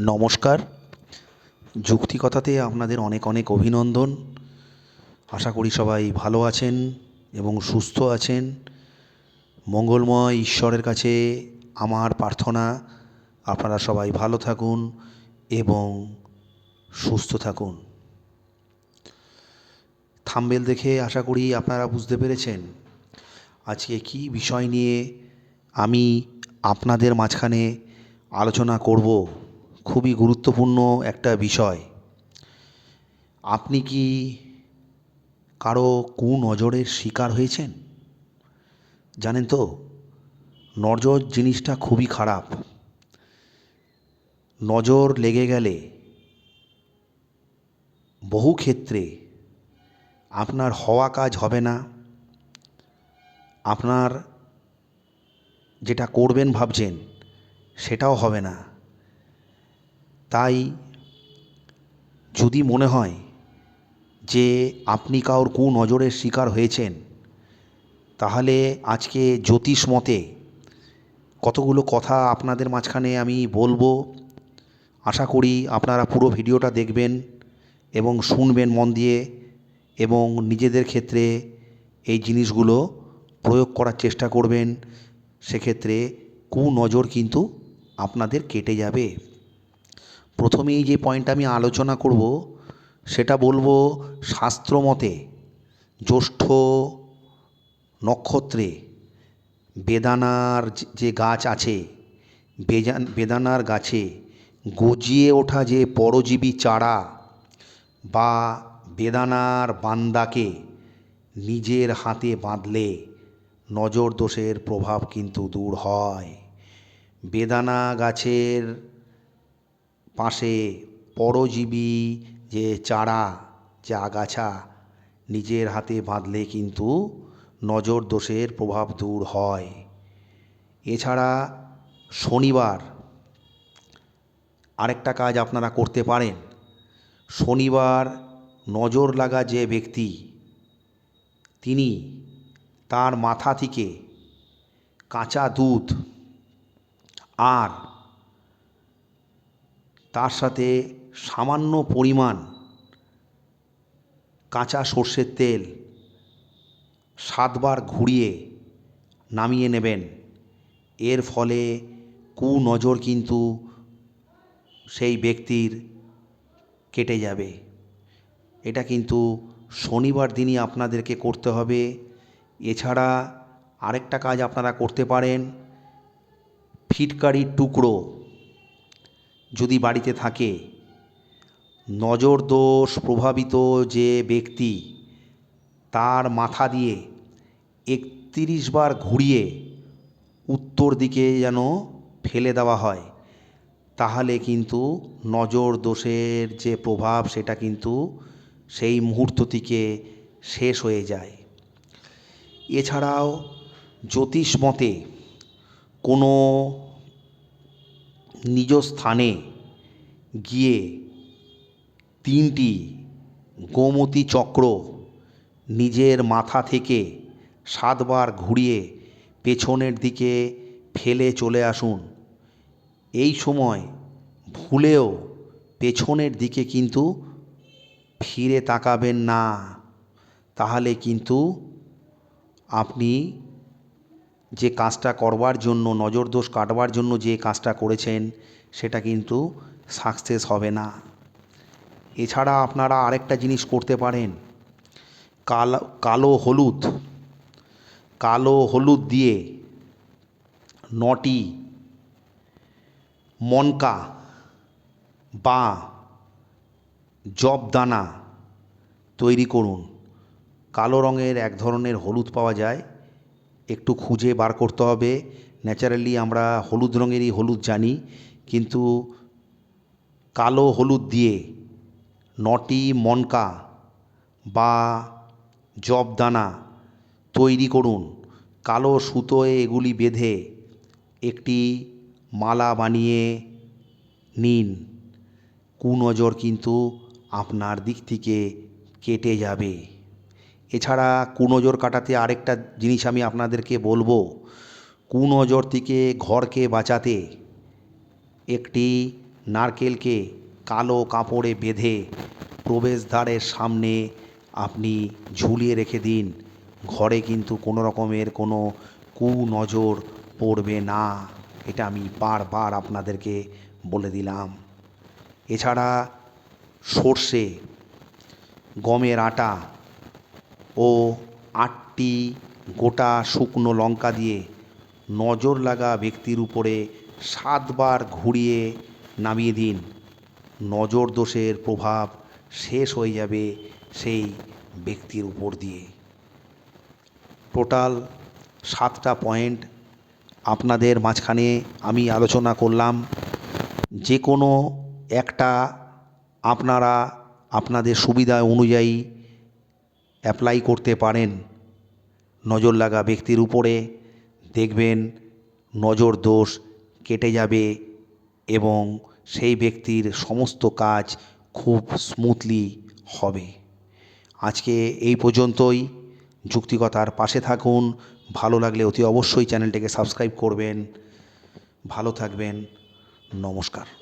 নমস্কার। যুক্তিকথাতে আপনাদের অনেক অনেক অভিনন্দন। আশা করি সবাই ভালো আছেন এবং সুস্থ আছেন। মঙ্গলময় ঈশ্বরের কাছে আমার প্রার্থনা, আপনারা সবাই ভালো থাকুন এবং সুস্থ থাকুন। থাম্বেল দেখে আশা করি আপনারা বুঝতে পেরেছেন আজকে কী বিষয় নিয়ে আমি আপনাদের মাঝখানে আলোচনা করব। খুবই গুরুত্বপূর্ণ একটা বিষয়। আপনি কি কারও কুনজরের শিকার হয়েছেন? জানেন তো, নজর জিনিসটা খুবই খারাপ। নজর লেগে গেলে বহু ক্ষেত্রে আপনার হওয়া কাজ হবে না। আপনার যেটা করবেন ভাবছেন, সেটাও হবে না। তাই যদি মনে হয় যে আপনি কারোর কুনজরের শিকার হয়েছেন, তাহলে আজকে জ্যোতিষ মতে কতগুলো কথা আপনাদের মাঝখানে আমি বলব। আশা করি আপনারা পুরো ভিডিওটা দেখবেন এবং শুনবেন মন দিয়ে এবং নিজেদের ক্ষেত্রে এই জিনিসগুলো প্রয়োগ করার চেষ্টা করবেন। সেক্ষেত্রে কুনজর কিন্তু আপনাদের কেটে যাবে। প্রথমেই যে পয়েন্ট আমি আলোচনা করব, সেটা বলব শাস্ত্রমতে জ্যৈষ্ঠ নক্ষত্রে বেদানার যে গাছ আছে বেদানার গাছে গজিয়ে ওঠা যে পরজীবী চারা বা বেদানার বান্দাকে নিজের হাতে বাঁধলে নজর দোষের প্রভাব কিন্তু দূর হয়। বেদানা গাছের পাশে পরজীবী যে চারা, যে আগাছা নিজের হাতে বাঁধলে কিন্তু নজর দোষের প্রভাব দূর হয়। এছাড়া শনিবার আরেকটা কাজ আপনারা করতে পারেন। শনিবার নজর লাগা যে ব্যক্তি, তিনি তার মাথা থেকে কাঁচা দুধ, আর তার সাথে সামান্য পরিমাণ কাঁচা সর্ষের তেল সাতবার ঘুরিয়ে নামিয়ে নেবেন। এর ফলে কুনজর কিন্তু সেই ব্যক্তির কেটে যাবে। এটা কিন্তু শনিবার দিনই আপনাদেরকে করতে হবে। এছাড়া আরেকটা কাজ আপনারা করতে পারেন। ফিটকারির টুকরো যদি বাড়িতে থাকে নজর দোষ প্রভাবিত যে ব্যক্তি, তার মাথা দিয়ে একত্রিশ বার ঘুরিয়ে উত্তর দিকে যেন ফেলে দেওয়া হয়, তাহলে কিন্তু নজর দোষের যে প্রভাব সেটা কিন্তু সেই মুহূর্ত থেকে শেষ হয়ে যায়। এছাড়াও জ্যোতিষ মতে কোনো নিজ স্থানে গিয়ে তিনটি গোমতী চক্র নিজের মাথা থেকে সাতবার ঘুরিয়ে পেছনের দিকে ফেলে চলে আসুন। এই সময় ভুলেও পেছনের দিকে কিন্তু ফিরে তাকাবেন না। তাহলে কিন্তু আপনি যে কাজটা করবার জন্য নজর দোষ কাটবার জন্য যে কাজটা করেছেন, সেটা কিন্তু সাকসেস হবে না। এছাড়া আপনারা আরেকটা জিনিস করতে পারেন। কালো কালো হলুদ। কালো হলুদ দিয়ে নটি মনকা বা জবদানা তৈরি করুন। কালো রঙের এক ধরনের হলুদ পাওয়া যায়। একটু খুঁজে বার করতে হবে। ন্যাচারালি আমরা হলুদ রঙেরই হলুদ জানি, কিন্তু কালো হলুদ দিয়ে নটি মনকা বা জবদানা তৈরি করুন। কালো সুতোয় এগুলি বেঁধে একটি মালা বানিয়ে নিন। কুনজর কিন্তু আপনার দিক থেকে কেটে যাবে। এছাড়া কুনজর কাটাতে আরেকটা জিনিস আমি আপনাদেরকে বলব। কুনজর থেকে ঘরকে বাঁচাতে একটি নারকেলকে কালো কাপড়ে বেঁধে প্রবেশদ্বারের সামনে আপনি ঝুলিয়ে রেখে দিন। ঘরে কিন্তু কোনো রকমের কোনো কুনজর পড়বে না। এটা আমি বারবার আপনাদেরকে বলে দিলাম। এছাড়া সর্ষে, গমের আটা ও আটটি গোটা শুকনো লঙ্কা দিয়ে নজর লাগা ব্যক্তির উপরে সাতবার ঘুরিয়ে নামিয়ে দিন। নজর দোষের প্রভাব শেষ হয়ে যাবে সেই ব্যক্তির উপর দিয়ে। টোটাল সাতটা পয়েন্ট আপনাদের মাঝখানে আমি আলোচনা করলাম। যে কোনো একটা আপনারা আপনাদের সুবিধা অনুযায়ী অ্যাপ্লাই করতে পারেন। নজর লাগা ব্যক্তির উপরে দেখবেন নজর দোষ কেটে যাবে এবং সেই ব্যক্তির সমস্ত কাজ খুব স্মুথলি হবে। আজকে এই পর্যন্তই। যুক্তিকতার পাশে থাকুন। ভালো লাগলে অতি অবশ্যই চ্যানেলটিকে সাবস্ক্রাইব করবেন। ভালো থাকবেন। নমস্কার।